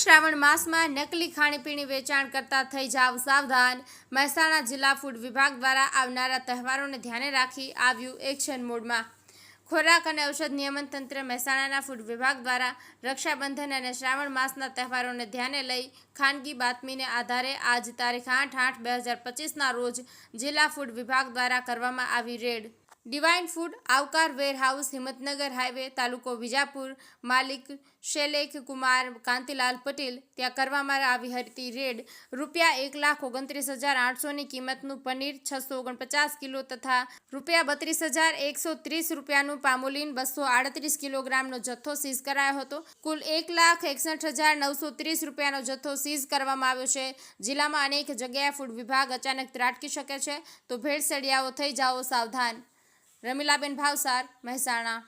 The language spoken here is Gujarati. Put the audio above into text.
શ્રાવણ માસમાં નકલી ખાણીપીણી વેચાણ કરતા થઈ જાવ સાવધાન. મહેસાણા જિલ્લા ફૂડ વિભાગ દ્વારા આવનારા તહેવારોને ધ્યાને રાખી આવ્યું એક્શન મોડમાં. ખોરાક અને ઔષધ નિયમન તંત્ર મહેસાણાના ફૂડ વિભાગ દ્વારા રક્ષાબંધન અને શ્રાવણ માસના તહેવારોને ધ્યાને લઈ ખાનગી બાતમીને આધારે આજ તારીખ આઠ આઠ બે હજાર પચીસના રોજ જિલ્લા ફૂડ વિભાગ દ્વારા કરવામાં આવી raid. Divine food, Aavkar warehouse, Himmatnagar highway તાલુકો વિજાપુર, માલિક શૈલેખ કુમાર, કાંતિલાલ પટેલ, ત્યાં કરવામાં આવી હતી રેડ. રૂપિયા એક લાખ ઓગણત્રીસ હજાર આઠસોની કિંમતનું પનીર છસો ઓગણપચાસ કિલો તથા રૂપિયા બત્રીસ હજાર એકસો ત્રીસ રૂપિયાનું પામોલીન બસો આડત્રીસ કિલોગ્રામનો જથ્થો સીઝ કરાયો હતો. કુલ એક લાખ એકસઠ હજાર નવસો ત્રીસ રૂપિયાનો જથ્થો સીઝ કરવામાં આવ્યો છે. જિલ્લામાં અનેક જગ્યાએ ફૂડ વિભાગ અચાનક ત્રાટકી શકે છે. તો ભેળસેડિયાઓ થઈ જાઓ સાવધાન. રમીલાબેન ભાવસાર મહેસાણા.